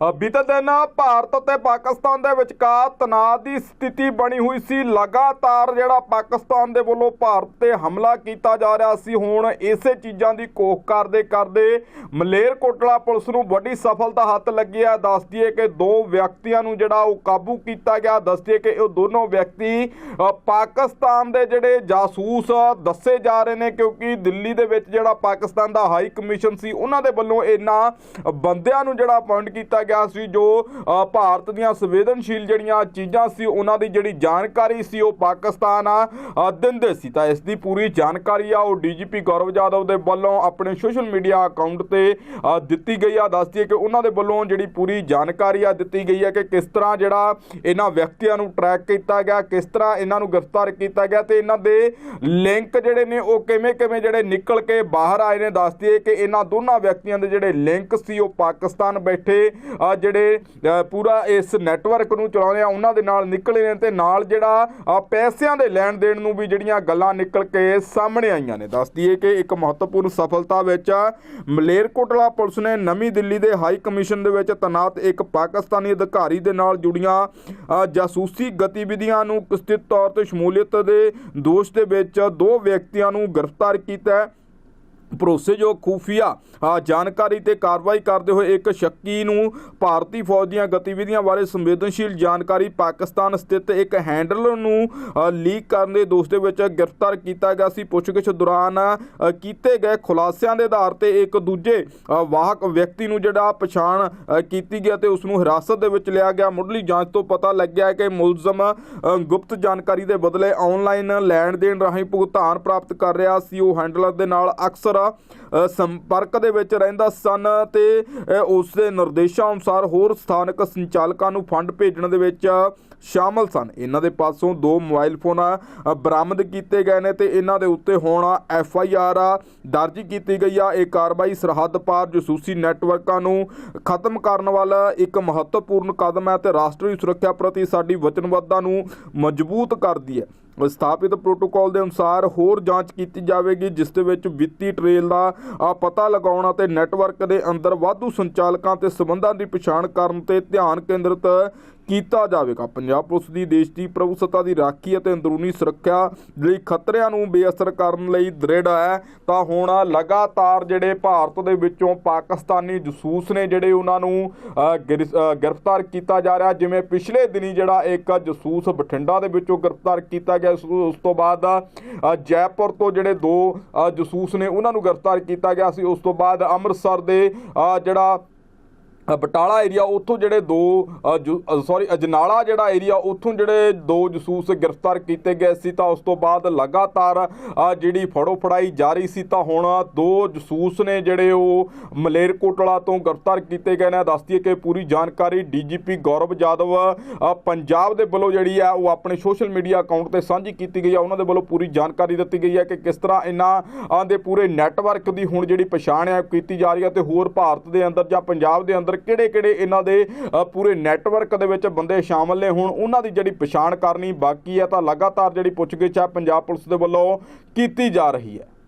ਬੀਤੇ ਦਿਨ ਭਾਰਤ ਅਤੇ ਪਾਕਿਸਤਾਨ ਦੇ ਵਿਚਕਾਰ ਤਣਾਅ ਦੀ ਸਥਿਤੀ ਬਣੀ ਹੋਈ ਸੀ। ਲਗਾਤਾਰ ਜਿਹੜਾ ਪਾਕਿਸਤਾਨ ਦੇ ਵੱਲੋਂ ਭਾਰਤ ਤੇ ਹਮਲਾ ਕੀਤਾ ਜਾ ਰਿਹਾ ਸੀ, ਹੁਣ ਇਸੇ ਚੀਜ਼ਾਂ ਦੀ ਕੋਖ ਕਰਦੇ ਕਰਦੇ ਮਲੇਰਕੋਟਲਾ ਪੁਲਿਸ ਨੂੰ ਵੱਡੀ ਸਫਲਤਾ ਹੱਥ ਲੱਗੀ ਹੈ। ਦੱਸ ਦਈਏ ਕਿ ਦੋ ਵਿਅਕਤੀਆਂ ਨੂੰ ਜਿਹੜਾ ਉਹ ਕਾਬੂ ਕੀਤਾ ਗਿਆ। ਦੱਸ ਦਈਏ ਕਿ ਉਹ ਦੋਨੋਂ ਵਿਅਕਤੀ ਪਾਕਿਸਤਾਨ ਦੇ ਜਿਹੜੇ ਜਾਸੂਸ ਦੱਸੇ ਜਾ ਰਹੇ ਨੇ, ਕਿਉਂਕਿ ਦਿੱਲੀ ਦੇ ਵਿੱਚ ਜਿਹੜਾ ਪਾਕਿਸਤਾਨ ਦਾ ਹਾਈ ਕਮਿਸ਼ਨ ਸੀ, ਉਹਨਾਂ ਦੇ ਵੱਲੋਂ ਇਹਨਾਂ ਬੰਦਿਆਂ ਨੂੰ ਜਿਹੜਾ ਅਪਾਇੰਟ ਕੀਤਾ ਗਿਆ ਸੀ ਜੋ ਭਾਰਤ ਦੀਆਂ ਸੰਵੇਦਨਸ਼ੀਲ ਜਿਹੜੀਆਂ ਚੀਜ਼ਾਂ ਸੀ ਉਹਨਾਂ ਦੀ ਜਿਹੜੀ ਜਾਣਕਾਰੀ ਸੀ ਉਹ ਪਾਕਿਸਤਾਨ ਅ, ਦਿੰਦੇ ਸੀ। ਤਾਂ ਇਸ ਦੀ ਪੂਰੀ ਜਾਣਕਾਰੀ ਆ ਉਹ ਡੀਜੀਪੀ ਗੌਰਵ ਜਾਦਵ ਦੇ ਵੱਲੋਂ ਆਪਣੇ ਸੋਸ਼ਲ ਮੀਡੀਆ ਅਕਾਊਂਟ ਤੇ ਦਿੱਤੀ ਗਈ ਆ। ਦੱਸਦੀ ਹੈ ਕਿ ਉਹਨਾਂ ਦੇ ਵੱਲੋਂ ਜਿਹੜੀ ਪੂਰੀ ਜਾਣਕਾਰੀ ਆ ਦਿੱਤੀ ਗਈ ਹੈ ਕਿ ਕਿਸ ਤਰ੍ਹਾਂ ਜਿਹੜਾ ਇਹਨਾਂ ਵਿਅਕਤੀਆਂ ਨੂੰ ਟਰੈਕ ਕੀਤਾ ਗਿਆ ਕਿਸ ਤਰ੍ਹਾਂ ਇਹਨਾਂ ਨੂੰ ਗ੍ਰਿਫਤਾਰ ਕੀਤਾ ਗਿਆ ਤੇ ਇਹਨਾਂ ਦੇ ਲਿੰਕ ਜਿਹੜੇ ਨੇ ਉਹ ਕਿਵੇਂ ਕਿਵੇਂ ਜਿਹੜੇ ਨਿਕਲ ਕੇ ਬਾਹਰ ਆਏ ਨੇ। ਦੱਸਦੀ ਹੈ ਕਿ ਇਹਨਾਂ ਦੋਨਾਂ ਵਿਅਕਤੀਆਂ ਦੇ ਜਿਹੜੇ ਲਿੰਕ ਸੀ ਉਹ ਪਾਕਿਸਤਾਨ ਬੈਠੇ ਜਿਹੜੇ ਪੂਰਾ ਇਸ ਨੈਟਵਰਕ ਨੂੰ ਚਲਾਉਂਦੇ ਆ, ਉਹਨਾਂ ਦੇ ਨਾਲ ਨਿਕਲੇ ਨੇ ਤੇ ਨਾਲ ਜਿਹੜਾ ਪੈਸਿਆਂ ਦੇ ਲੈਣ ਦੇਣ ਨੂੰ ਵੀ ਜਿਹੜੀਆਂ ਗੱਲਾਂ ਨਿਕਲ ਕੇ ਸਾਹਮਣੇ ਆਈਆਂ ਨੇ। ਦੱਸਦੀ ਹੈ ਕਿ ਇੱਕ ਮਹੱਤਵਪੂਰਨ ਸਫਲਤਾ ਵਿੱਚ ਮਲੇਰਕੋਟਲਾ ਪੁਲਿਸ ਨੇ ਨਵੀਂ ਦਿੱਲੀ ਦੇ ਹਾਈ ਕਮਿਸ਼ਨ ਦੇ ਵਿੱਚ ਤੈਨਾਤ ਇੱਕ ਪਾਕਿਸਤਾਨੀ ਅਧਿਕਾਰੀ ਦੇ ਨਾਲ ਜੁੜੀਆਂ ਜਾਸੂਸੀ ਗਤੀਵਿਧੀਆਂ ਨੂੰ ਕਥਿਤ ਤੌਰ ਤੇ ਸ਼ਮੂਲੀਅਤ ਦੇ ਦੋਸ਼ ਦੇ ਵਿੱਚ ਦੋ ਵਿਅਕਤੀਆਂ ਨੂੰ ਗ੍ਰਿਫਤਾਰ ਕੀਤਾ ਹੈ। ਭਰੋਸੇਯੋਗ ਖੂਫੀਆ ਜਾਣਕਾਰੀ ਤੇ ਕਾਰਵਾਈ ਕਰਦੇ ਹੋਏ ਇੱਕ ਸ਼ੱਕੀ ਨੂੰ ਭਾਰਤੀ ਫੌਜ ਦੀਆਂ ਗਤੀਵਿਧੀਆਂ ਬਾਰੇ ਸੰਵੇਦਨਸ਼ੀਲ ਜਾਣਕਾਰੀ ਪਾਕਿਸਤਾਨ ਸਥਿਤ ਇੱਕ ਹੈਂਡਲਰ ਨੂੰ ਲੀਕ ਕਰਨ ਦੇ ਦੋਸ਼ ਦੇ ਵਿੱਚ ਗ੍ਰਿਫਤਾਰ ਕੀਤਾ ਗਿਆ ਸੀ। ਪੁੱਛਗਿੱਛ ਦੌਰਾਨ ਕੀਤੇ ਗਏ ਖੁਲਾਸਿਆਂ ਦੇ ਆਧਾਰ ਤੇ ਇੱਕ ਦੂਜੇ ਵਾਹਕ ਵਿਅਕਤੀ ਨੂੰ ਜਿਹੜਾ ਪਛਾਣ ਕੀਤੀ ਗਈ ਤੇ ਉਸ ਨੂੰ ਹਿਰਾਸਤ ਦੇ ਵਿੱਚ ਲਿਆ ਗਿਆ। ਮੁੱਢਲੀ ਜਾਂਚ ਤੋਂ ਪਤਾ ਲੱਗਿਆ ਕਿ ਮੁਲਜ਼ਮ ਗੁਪਤ ਜਾਣਕਾਰੀ ਦੇ ਬਦਲੇ ਆਨਲਾਈਨ ਲੈਣ ਦੇਣ ਰਾਹੀਂ ਭੁਗਤਾਨ ਪ੍ਰਾਪਤ ਕਰ ਰਿਹਾ ਸੀ। ਉਹ ਹੈਂਡਲਰ ਦੇ ਨਾਲ ਅਕਸਰ ਅ, ਸੰਪਰਕ ਦੇ ਵਿੱਚ ਰਹਿੰਦਾ ਸਨ ਤੇ ਉਸ ਦੇ ਨਿਰਦੇਸ਼ਾਂ ਅਨੁਸਾਰ ਹੋਰ ਸਥਾਨਕ ਸੰਚਾਲਕਾਂ ਨੂੰ ਫੰਡ ਭੇਜਣ ਦੇ ਵਿੱਚ ਸ਼ਾਮਲ ਸਨ। ਇਹਨਾਂ ਦੇ ਪਾਸੋਂ ਦੋ ਮੋਬਾਈਲ ਫੋਨ ਬਰਾਮਦ ਕੀਤੇ ਗਏ ਨੇ ਤੇ ਇਹਨਾਂ ਦੇ ਉੱਤੇ ਹੁਣ ਐਫ ਆਈ ਆਰ ਦਰਜ ਕੀਤੀ ਗਈ ਆ। ਇਹ ਕਾਰਵਾਈ ਸਰਹੱਦ ਪਾਰ ਜਸੂਸੀ ਨੈਟਵਰਕਾਂ ਨੂੰ ਖਤਮ ਕਰਨ ਵਾਲਾ ਇੱਕ ਮਹੱਤਵਪੂਰਨ ਕਦਮ ਹੈ ਤੇ ਰਾਸ਼ਟਰੀ ਸੁਰੱਖਿਆ ਪ੍ਰਤੀ ਸਾਡੀ ਵਚਨਬੱਧਤਾ ਨੂੰ ਮਜ਼ਬੂਤ ਕਰਦੀ ਹੈ। ਸਥਾਪਿਤ ਪ੍ਰੋਟੋਕਾਲ ਦੇ ਅਨੁਸਾਰ ਹੋਰ ਜਾਂਚ ਕੀਤੀ ਜਾਵੇਗੀ, ਜਿਸ ਦੇ ਵਿੱਚ ਵਿੱਤੀ ਟ੍ਰੇਲ ਦਾ ਪਤਾ ਲਗਾਉਣ ਅਤੇ ਨੈਟਵਰਕ ਦੇ ਅੰਦਰ ਵਾਧੂ ਸੰਚਾਲਕਾਂ ਤੇ ਸਬੰਧਾਂ ਦੀ ਪਛਾਣ ਕਰਨ ਤੇ ਧਿਆਨ ਕੇਂਦਰਿਤ ਕੀਤਾ ਜਾਵੇਗਾ। ਪੰਜਾਬ ਪੁਲਿਸ ਦੀ ਦੇਸ਼ ਦੀ ਪ੍ਰਭੂਸੱਤਾ ਦੀ ਰਾਖੀ ਅਤੇ ਅੰਦਰੂਨੀ ਸੁਰੱਖਿਆ ਲਈ ਖਤਰਿਆਂ ਨੂੰ ਬੇਅਸਰ ਕਰਨ ਲਈ ਦ੍ਰਿੜ ਹੈ। ਤਾਂ ਹੁਣ ਲਗਾਤਾਰ ਜਿਹੜੇ ਭਾਰਤ ਦੇ ਵਿੱਚੋਂ ਪਾਕਿਸਤਾਨੀ ਜਸੂਸ ਨੇ ਜਿਹੜੇ ਉਹਨਾਂ ਨੂੰ ਗਿਰ- ਗ੍ਰਿਫਤਾਰ ਕੀਤਾ ਜਾ ਰਿਹਾ, ਜਿਵੇਂ ਪਿਛਲੇ ਦਿਨੀ ਜਿਹੜਾ ਇੱਕ ਜਸੂਸ ਬਠਿੰਡਾ ਦੇ ਵਿੱਚੋਂ ਗ੍ਰਿਫਤਾਰ ਕੀਤਾ ਗਿਆ ਉਸ ਤੋਂ ਬਾਅਦ ਜੈਪੁਰ ਤੋਂ ਜਿਹੜੇ ਦੋ ਜਸੂਸ ਨੇ ਉਹਨਾਂ ਨੂੰ ਗ੍ਰਿਫਤਾਰ ਕੀਤਾ ਗਿਆ ਸੀ। ਉਸ ਤੋਂ ਬਾਅਦ ਅੰਮ੍ਰਿਤਸਰ ਦੇ ਜਿਹੜਾ ਬਟਾਲਾ ਏਰੀਆ ਉੱਥੋਂ ਜਿਹੜੇ ਦੋ ਸੌਰੀ ਅਜਨਾਲਾ ਜਿਹੜਾ ਏਰੀਆ ਉੱਥੋਂ ਜਿਹੜੇ ਦੋ ਜਸੂਸ ਗ੍ਰਿਫਤਾਰ ਕੀਤੇ ਗਏ ਸੀ, ਤਾਂ ਉਸ ਤੋਂ ਬਾਅਦ ਲਗਾਤਾਰ ਜਿਹੜੀ ਫੜੋ ਫੜਾਈ ਜਾਰੀ ਸੀ, ਤਾਂ ਹੁਣ ਦੋ ਜਸੂਸ ਨੇ ਜਿਹੜੇ ਉਹ ਮਲੇਰਕੋਟਲਾ ਤੋਂ ਗ੍ਰਿਫਤਾਰ ਕੀਤੇ ਗਏ ਨੇ। ਦੱਸਦੀ ਹੈ ਕਿ ਪੂਰੀ ਜਾਣਕਾਰੀ ਡੀਜੀਪੀ ਗੌਰਵ ਜਾਦਵ ਪੰਜਾਬ ਦੇ ਵੱਲੋਂ ਜਿਹੜੀ ਹੈ, ਉਹ ਆਪਣੇ ਸੋਸ਼ਲ ਮੀਡੀਆ ਅਕਾਊਂਟ ਤੇ ਸਾਂਝੀ ਕੀਤੀ ਗਈ ਆ ਉਹਨਾਂ ਦੇ ਵੱਲੋਂ ਪੂਰੀ ਜਾਣਕਾਰੀ ਦਿੱਤੀ ਗਈ ਹੈ ਕਿ ਕਿਸ ਤਰ੍ਹਾਂ ਇਹਨਾਂ ਦੇ ਪੂਰੇ ਨੈਟਵਰਕ ਦੀ ਹੁਣ ਜਿਹੜੀ ਪਛਾਣ ਹੈ, ਉਹ ਕੀਤੀ ਜਾ ਰਹੀ ਹੈ ਤੇ ਹੋਰ ਭਾਰਤ ਦੇ ਅੰਦਰ ਜਾਂ ਪੰਜਾਬ ਦੇ ਅੰਦਰ ਕਿਹੜੇ ਕਿਹੜੇ ਇਹਨਾਂ ਦੇ ਪੂਰੇ ਨੈਟਵਰਕ ਦੇ ਵਿੱਚ ਬੰਦੇ ਸ਼ਾਮਲ ਨੇ? ਹੁਣ ਉਹਨਾਂ ਦੀ ਜਿਹੜੀ ਪਛਾਣ ਕਰਨੀ ਬਾਕੀ ਹੈ, ਤਾਂ ਲਗਾਤਾਰ ਜਿਹੜੀ ਪੁੱਛਗਿੱਛ ਹੈ ਪੰਜਾਬ ਪੁਲਿਸ ਦੇ ਵੱਲੋਂ ਕੀਤੀ ਜਾ ਰਹੀ ਹੈ।